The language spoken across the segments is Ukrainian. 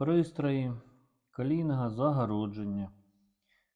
пристрої колійного загородження,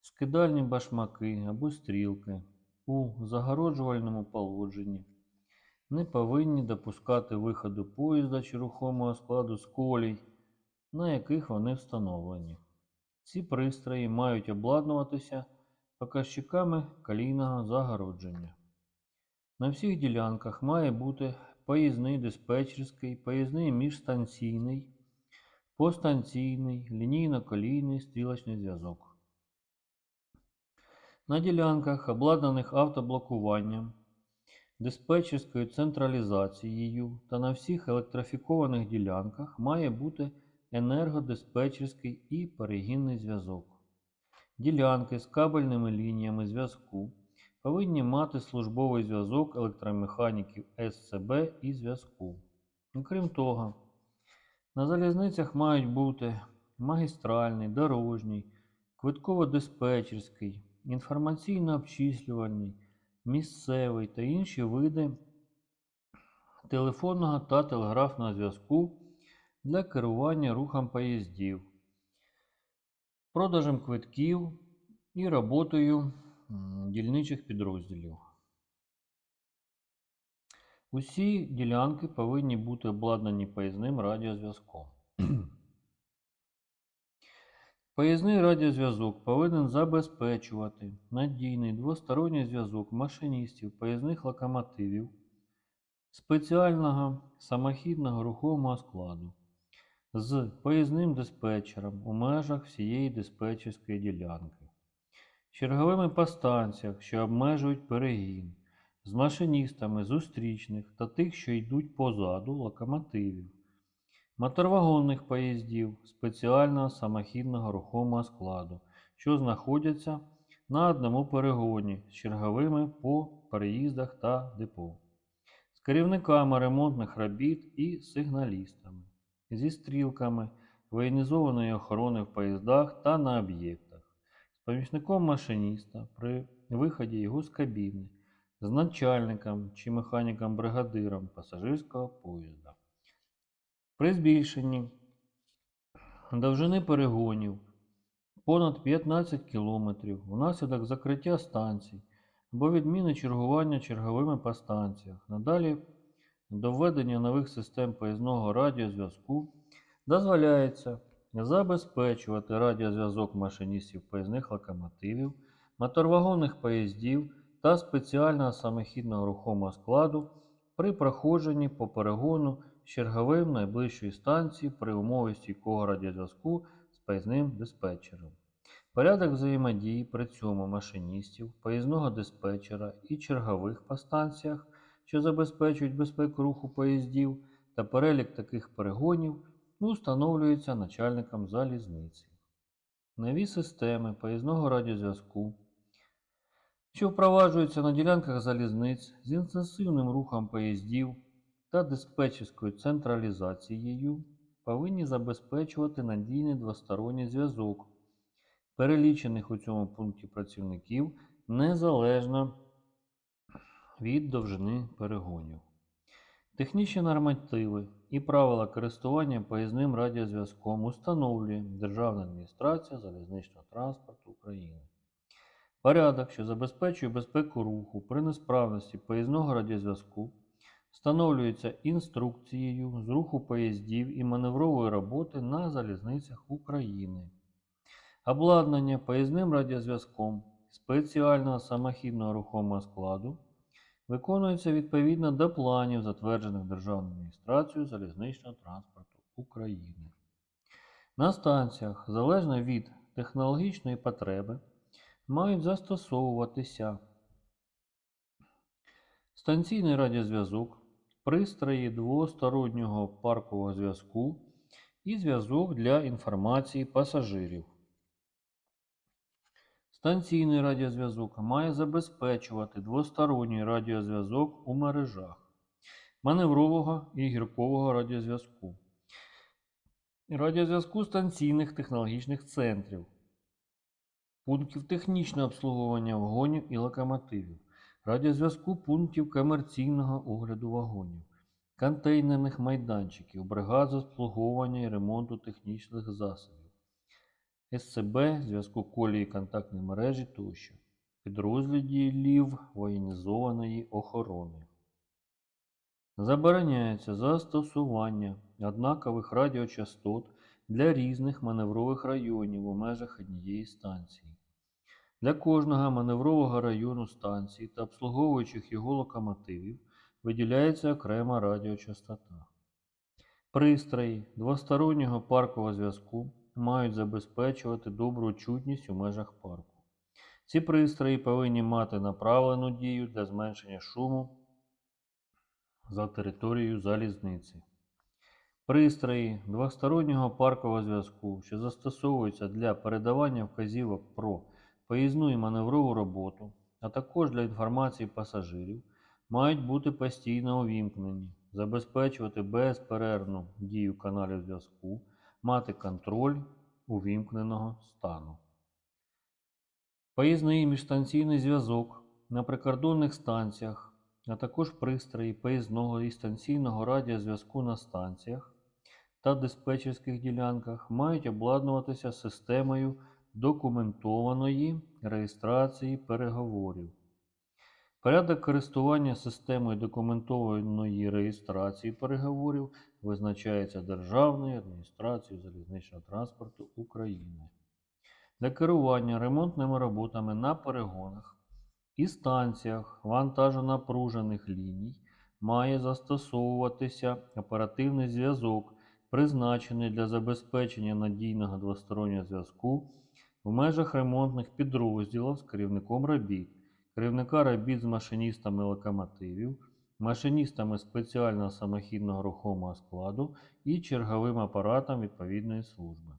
скидальні башмаки або стрілки у загороджувальному положенні не повинні допускати виходу поїзда чи рухомого складу з колій, на яких вони встановлені. Ці пристрої мають обладнуватися показчиками колійного загородження. На всіх ділянках має бути поїзний диспетчерський, поїзний міжстанційний, постанційний, лінійно-колійний стрілочний зв'язок. На ділянках, обладнаних автоблокуванням, диспетчерською централізацією та на всіх електрифікованих ділянках має бути енергодиспетчерський і перегінний зв'язок. Ділянки з кабельними лініями зв'язку повинні мати службовий зв'язок електромеханіків СЦБ і зв'язку. Окрім того, на залізницях мають бути магістральний, дорожній, квитково-диспетчерський, інформаційно-обчислювальний, місцевий та інші види телефонного та телеграфного зв'язку для керування рухом поїздів, продажем квитків і роботою дільничих підрозділів. Усі ділянки повинні бути обладнані поїзним радіозв'язком. Поїзний радіозв'язок повинен забезпечувати надійний двосторонній зв'язок машиністів поїзних локомотивів спеціального самохідного рухомого складу з поїзним диспетчером у межах всієї диспетчерської ділянки, черговими по станціях, що обмежують перегін, з машиністами зустрічних та тих, що йдуть позаду локомотивів, моторвагонних поїздів спеціального самохідного рухомого складу, що знаходяться на одному перегоні з черговими по переїздах та депо, з керівниками ремонтних робіт і сигналістами, зі стрілками воєнізованої охорони в поїздах та на об'єктах, з помічником машиніста при виході його з кабіни, з начальником чи механіком-бригадиром пасажирського поїзда. При збільшенні довжини перегонів понад 15 км внаслідок закриття станцій або відміни чергування черговими по станціях. Надалі до введення нових систем поїзного радіозв'язку дозволяється забезпечувати радіозв'язок машиністів поїзних локомотивів, моторвагонних поїздів та спеціального самохідного рухомого складу при проходженні по перегону з черговим найближчої станції при умові стійкого радіозв'язку з поїзним диспетчером. Порядок взаємодії при цьому машиністів, поїзного диспетчера і чергових по станціях, що забезпечують безпеку руху поїздів, та перелік таких перегонів установлюється начальником залізниці. Нові системи поїзного радіозв'язку що впроваджуються на ділянках залізниць з інтенсивним рухом поїздів та диспетчерською централізацією, повинні забезпечувати надійний двосторонній зв'язок перелічених у цьому пункті працівників незалежно від довжини перегонів. Технічні нормативи і правила користування поїзним радіозв'язком установлює Державна адміністрація залізничного транспорту України. Порядок, що забезпечує безпеку руху при несправності поїзного радіозв'язку, встановлюється інструкцією з руху поїздів і маневрової роботи на залізницях України. Обладнання поїзним радіозв'язком спеціального самохідного рухомого складу виконується відповідно до планів, затверджених Державною адміністрацією залізничного транспорту України. На станціях, залежно від технологічної потреби, мають застосовуватися станційний радіозв'язок, пристрої двостороннього паркового зв'язку і зв'язок для інформації пасажирів. Станційний радіозв'язок має забезпечувати двосторонній радіозв'язок у мережах маневрового і гіркового радіозв'язку, радіозв'язку станційних технологічних центрів, пунктів технічного обслуговування вагонів і локомотивів, радіозв'язку пунктів комерційного огляду вагонів, контейнерних майданчиків, бригад з обслуговування і ремонту технічних засобів, СЦБ, зв'язку колії контактної мережі тощо, підрозділів воєнізованої охорони. Забороняється застосування однакових радіочастот для різних маневрових районів у межах однієї станції. Для кожного маневрового району станції та обслуговуючих його локомотивів виділяється окрема радіочастота. Пристрої двостороннього паркового зв'язку мають забезпечувати добру чутність у межах парку. Ці пристрої повинні мати направлену дію для зменшення шуму за територією залізниці. Пристрої двостороннього паркового зв'язку, що застосовуються для передавання вказівок про поїзну і маневрову роботу, а також для інформації пасажирів, мають бути постійно увімкнені, забезпечувати безперервну дію каналів зв'язку, мати контроль увімкненого стану. Поїзний міжстанційний зв'язок на прикордонних станціях, а також пристрої поїзного і станційного радіозв'язку на станціях та диспетчерських ділянках мають обладнуватися системою документованої реєстрації переговорів. Порядок користування системою документованої реєстрації переговорів визначається Державною адміністрацією залізничного транспорту України. Для керування ремонтними роботами на перегонах і станціях вантажонапружених ліній має застосовуватися оперативний зв'язок, призначений для забезпечення надійного двостороннього зв'язку в межах ремонтних підрозділів з керівником робіт, керівника робіт з машиністами локомотивів, машиністами спеціального самохідного рухомого складу і черговим апаратом відповідної служби.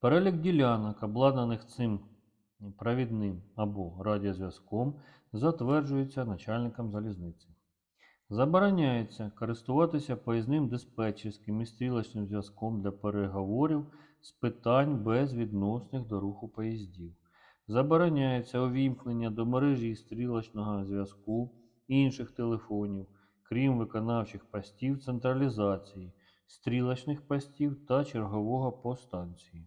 Перелік ділянок, обладнаних цим провідним або радіозв'язком, затверджується начальником залізниці. Забороняється користуватися поїзним диспетчерським і стрілочним зв'язком для переговорів з питань безвідносних до руху поїздів. Забороняється увімкнення до мережі стрілочного зв'язку інших телефонів, крім виконавчих постів централізації, стрілочних постів та чергового по станції.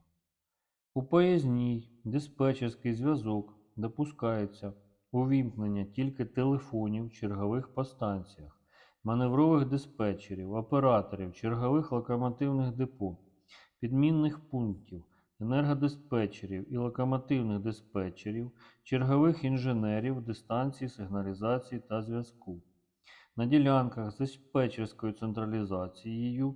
У поїзній диспетчерський зв'язок допускається увімкнення тільки телефонів чергових по станціях, маневрових диспетчерів, операторів, чергових локомотивних депо, підмінних пунктів, енергодиспетчерів і локомотивних диспетчерів, чергових інженерів дистанції сигналізації та зв'язку. На ділянках з диспетчерською централізацією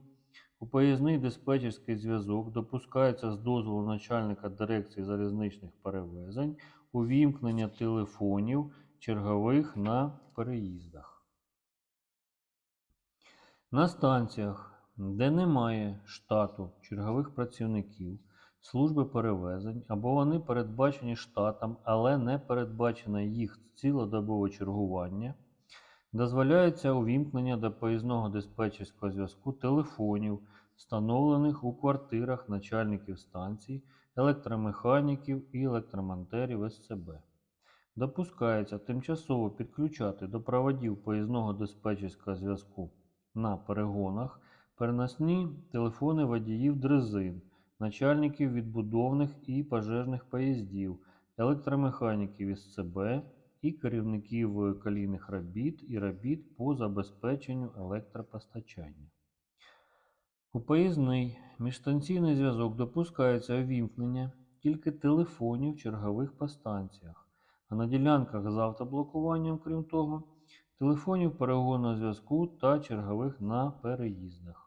у поїзний диспетчерський зв'язок допускається з дозволу начальника дирекції залізничних перевезень увімкнення телефонів чергових на переїздах. На станціях, де немає штату чергових працівників служби перевезень або вони передбачені штатом, але не передбачено їх цілодобове чергування, дозволяється увімкнення до поїзного диспетчерського зв'язку телефонів, встановлених у квартирах начальників станцій, електромеханіків і електромонтерів СЦБ. Допускається тимчасово підключати до проводів поїзного диспетчерського зв'язку на перегонах переносні телефони водіїв дрезин, начальників відбудовних і пожежних поїздів, електромеханіків із ЦБ і керівників колійних робіт і робіт по забезпеченню електропостачання. У поїзний міжстанційний зв'язок допускається увімкнення тільки телефонів чергових по станціях, а на ділянках з автоблокуванням, крім того, телефонів перегонного зв'язку та чергових на переїздах.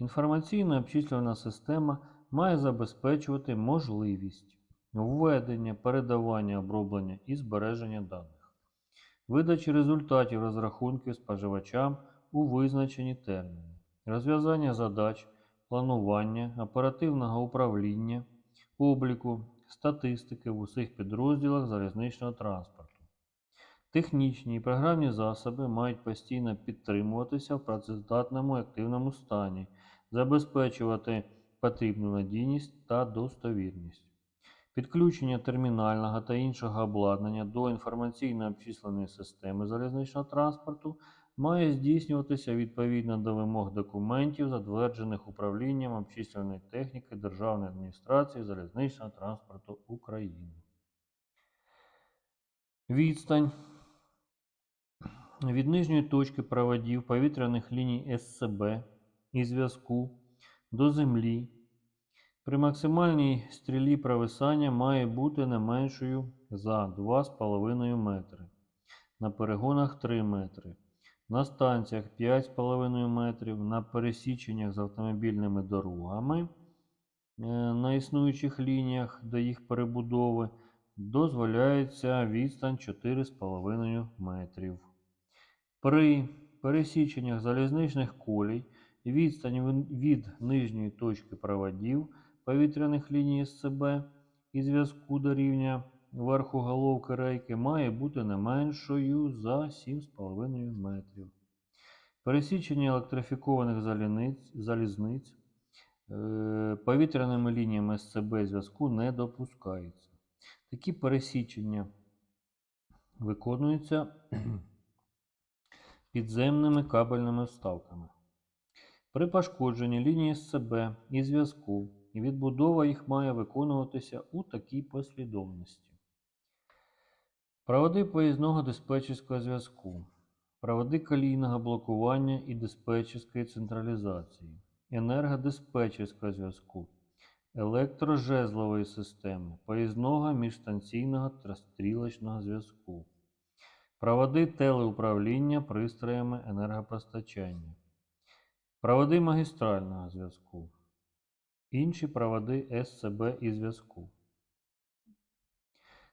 Інформаційна обчислювальна система має забезпечувати можливість введення, передавання, оброблення і збереження даних, видачі результатів розрахунків споживачам у визначені терміни, розв'язання задач, планування, оперативного управління, обліку, статистики в усіх підрозділах залізничного транспорту. Технічні і програмні засоби мають постійно підтримуватися в працездатному активному стані, забезпечувати потрібну надійність та достовірність. підключення термінального та іншого обладнання до інформаційно-обчисленої системи залізничного транспорту має здійснюватися відповідно до вимог документів, затверджених управлінням обчислювальної техніки Державної адміністрації залізничного транспорту України. Відстань від нижньої точки проводів повітряних ліній СЦБ і зв'язку до землі при максимальній стрілі провисання має бути не меншою за 2,5 метри, на перегонах 3 метри, на станціях 5,5 метрів, на пересіченнях з автомобільними дорогами е, на існуючих лініях до їх перебудови дозволяється відстань 4,5 метрів. При пересіченнях залізничних колій відстань від нижньої точки проводів повітряних ліній СЦБ і зв'язку до рівня верху головки рейки має бути не меншою за 7,5 метрів. Пересічення електрифікованих залізниць е, повітряними лініями СЦБ зв'язку не допускається. Такі пересічення виконуються підземними кабельними вставками. При пошкодженні лінії СЦБ і зв'язку відбудова їх має виконуватися у такій послідовності. Проводи поїзного диспетчерського зв'язку, проводи колійного блокування і диспетчерської централізації, енергодиспетчерського зв'язку, електрожезлової системи, поїзного міжстанційного та стрілочного зв'язку, проводи телеуправління пристроями енергопостачання, проводи магістрального зв'язку, інші проводи СЦБ і зв'язку.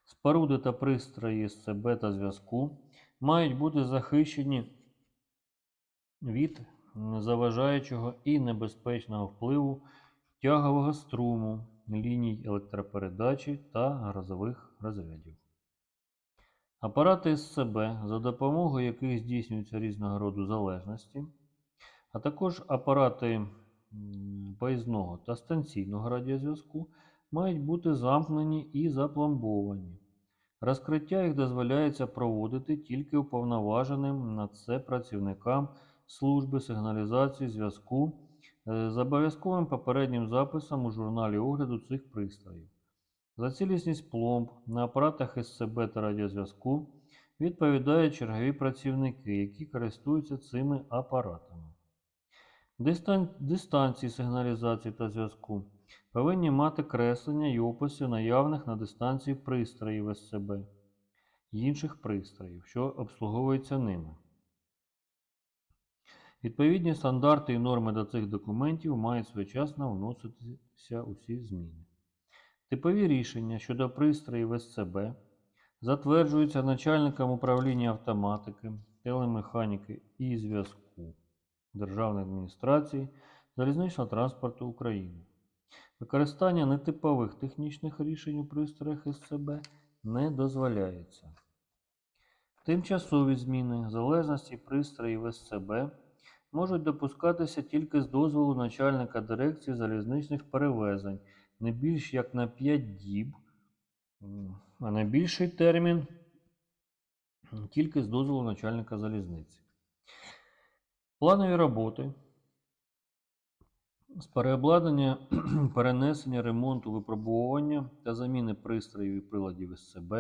Споруди та пристрої СЦБ та зв'язку мають бути захищені від заважаючого і небезпечного впливу тягового струму, ліній електропередачі та грозових розрядів. Апарати СЦБ, за допомогою яких здійснюються різного роду залежності, а також апарати поїзного та станційного радіозв'язку мають бути замкнені і запломбовані. Розкриття їх дозволяється проводити тільки уповноваженим на це працівникам служби сигналізації зв'язку е, з обов'язковим попереднім записом у журналі огляду цих пристроїв. За цілісність пломб на апаратах СЦБ та радіозв'язку відповідають чергові працівники, які користуються цими апаратами. Дистан- Дистанції сигналізації та зв'язку повинні мати креслення і описи наявних на дистанції пристроїв СЦБ і інших пристроїв, що обслуговуються ними. Відповідні стандарти і норми до цих документів мають своєчасно вноситися усі зміни. Типові рішення щодо пристроїв СЦБ затверджуються начальником управління автоматики, телемеханіки і зв'язку Державної адміністрації залізничного транспорту України. Використання нетипових технічних рішень у пристроях СЦБ не дозволяється. Тимчасові зміни залежності пристроїв СЦБ можуть допускатися тільки з дозволу начальника дирекції залізничних перевезень не більш як на 5 діб, а найбільший термін тільки з дозволу начальника залізниці. Планові роботи з переобладнання, перенесення, ремонту, випробовування та заміни пристроїв і приладів СЦБ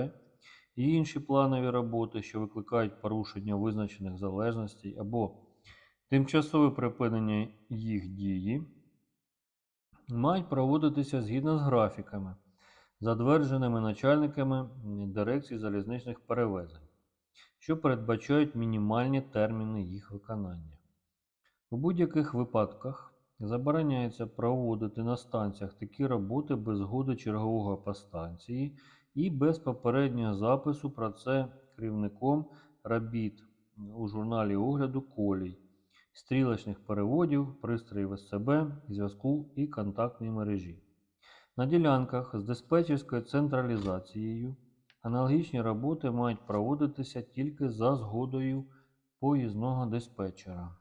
і інші планові роботи, що викликають порушення визначених залежностей або тимчасове припинення їх дії, мають проводитися згідно з графіками, затвердженими начальниками дирекції залізничних перевезень, що передбачають мінімальні терміни їх виконання. У будь-яких випадках забороняється проводити на станціях такі роботи без згоди чергового по станції і без попереднього запису про це керівником робіт у журналі огляду колій, стрілочних переводів, пристроїв СЦБ, зв'язку і контактної мережі. На ділянках з диспетчерською централізацією аналогічні роботи мають проводитися тільки за згодою поїзного диспетчера.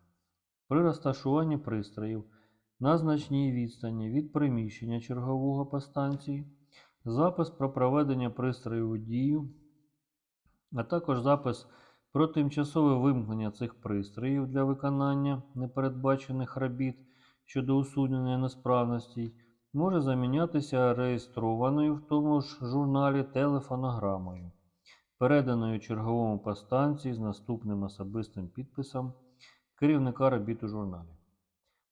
При розташуванні пристроїв на значній відстані від приміщення чергового по станції запис про проведення пристрою у дію, а також запис про тимчасове вимкнення цих пристроїв для виконання непередбачених робіт щодо усунення несправностей може замінятися реєстрованою в тому ж журналі телефонограмою, переданою черговому по станції з наступним особистим підписом керівника робіт у журналі.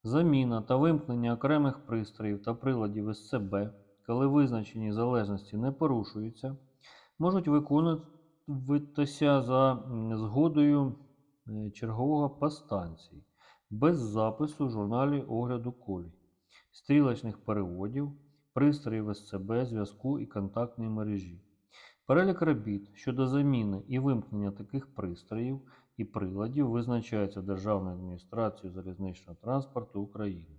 Заміна та вимкнення окремих пристроїв та приладів СЦБ, коли визначені залежності не порушуються, можуть виконуватися за згодою е, чергового по станції без запису в журналі огляду колій, стрілочних переводів, пристроїв СЦБ, зв'язку і контактної мережі. Перелік робіт щодо заміни і вимкнення таких пристроїв і приладів визначається Державною адміністрацією залізничного транспорту України.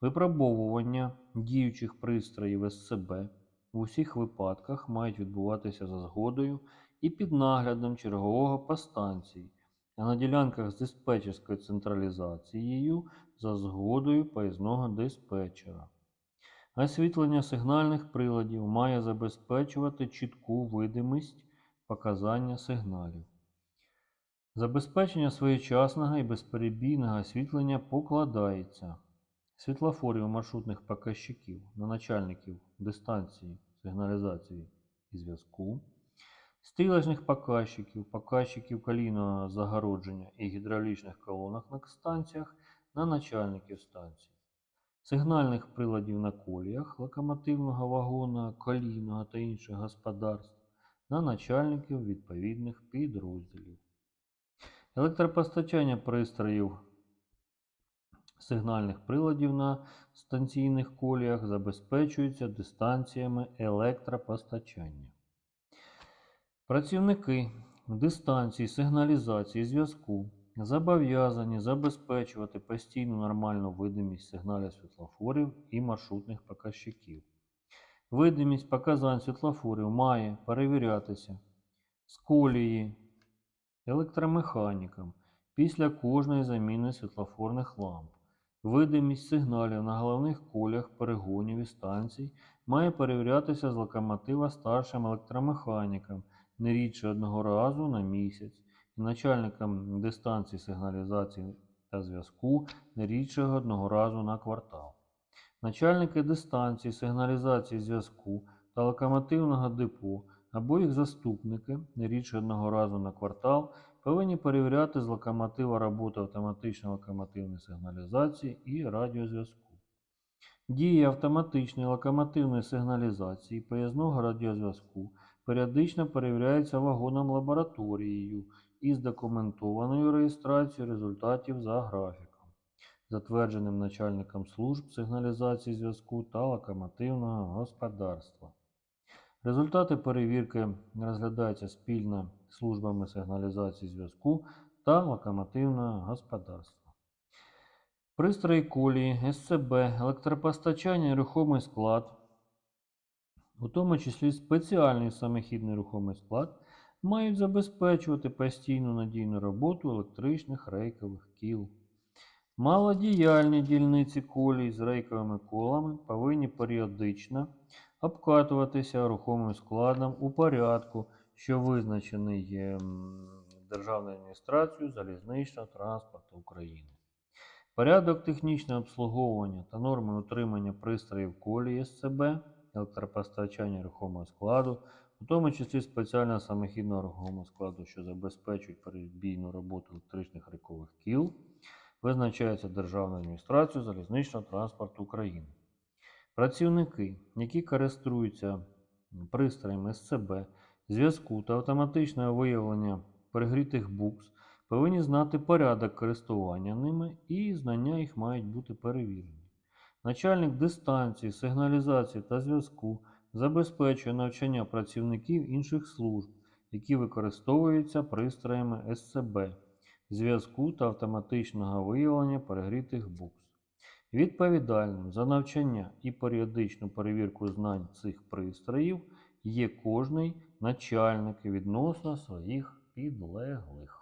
Випробовування діючих пристроїв СЦБ в усіх випадках мають відбуватися за згодою і під наглядом чергового по станції, а на ділянках з диспетчерською централізацією за згодою поїзного диспетчера. Освітлення сигнальних приладів має забезпечувати чітку видимість показання сигналів. Забезпечення своєчасного і безперебійного освітлення покладається світлофорів маршрутних показчиків на начальників дистанції сигналізації і зв'язку, стрілочних показчиків, показчиків колійного загородження і гідравлічних колонок на станціях на начальників станцій, сигнальних приладів на коліях локомотивного вагона, колійного та інших господарств на начальників відповідних підрозділів. Електропостачання пристроїв сигнальних приладів на станційних коліях забезпечується дистанціями електропостачання. Працівники дистанцій сигналізації зв'язку зобов'язані забезпечувати постійну нормальну видимість сигналів світлофорів і маршрутних показчиків. Видимість показань світлофорів має перевірятися з колії електромеханікам після кожної заміни світлофорних ламп. Видимість сигналів на головних колях перегонів і станцій має перевірятися з локомотива старшим електромеханіком не рідше одного разу на місяць і начальникам дистанції сигналізації та зв'язку не рідше одного разу на квартал. Начальники дистанції сигналізації зв'язку та локомотивного депо або їх заступники не рідше одного разу на квартал повинні перевіряти з локомотива роботу автоматичної локомотивної сигналізації і радіозв'язку. Дія автоматичної локомотивної сигналізації поїзного радіозв'язку періодично перевіряється вагоном лабораторією із документованою реєстрацією результатів за графіком, затвердженим начальником служб сигналізації зв'язку та локомотивного господарства. Результати перевірки розглядаються спільно службами сигналізації зв'язку та локомотивного господарства. Пристрої колії, СЦБ, електропостачання і рухомий склад, у тому числі спеціальний самохідний рухомий склад, мають забезпечувати постійну надійну роботу електричних рейкових кіл. Малодіяльні дільниці колій з рейковими колами повинні періодично обкатуватися рухомим складом у порядку, що визначений Державною адміністрацією залізничного транспорту України. Порядок технічного обслуговування та норми утримання пристроїв колії СЦБ, електропостачання рухомого складу, у тому числі спеціального самохідного рухомого складу, що забезпечують перебійну роботу електричних рейкових кіл, визначається Державною адміністрацією залізничного транспорту України. Працівники, які користуються пристроями СЦБ, зв'язку та автоматичного виявлення перегрітих букс, повинні знати порядок користування ними і знання їх мають бути перевірені. Начальник дистанції, сигналізації та зв'язку забезпечує навчання працівників інших служб, які використовуються пристроями СЦБ, зв'язку та автоматичного виявлення перегрітих букс. Відповідальним за навчання і періодичну перевірку знань цих пристроїв є кожний начальник відносно своїх підлеглих.